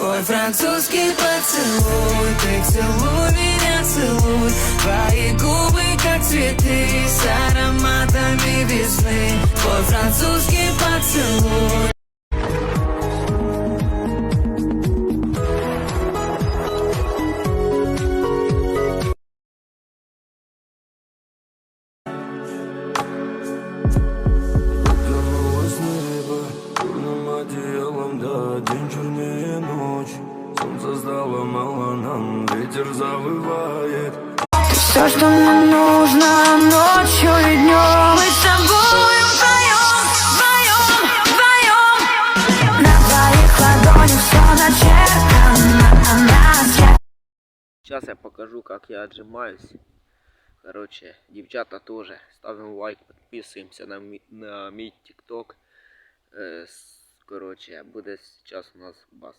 Твой французский поцелуй Ты целуй меня, целуй. Твои губы как цветы С ароматами весны. Твой французский поцелуй. Одеялом, да, день чернее нам, ветер завывает Все, что мне нужно ночью и днем Мы с тобой вдвоем, вдвоем, вдвоем На твоих ладонях все начертано Я Сейчас я покажу, как я отжимаюсь. Короче, девчата тоже. Ставим лайк, подписываемся на, ми- на мій тикток. Э, короче, буде сейчас у нас бас.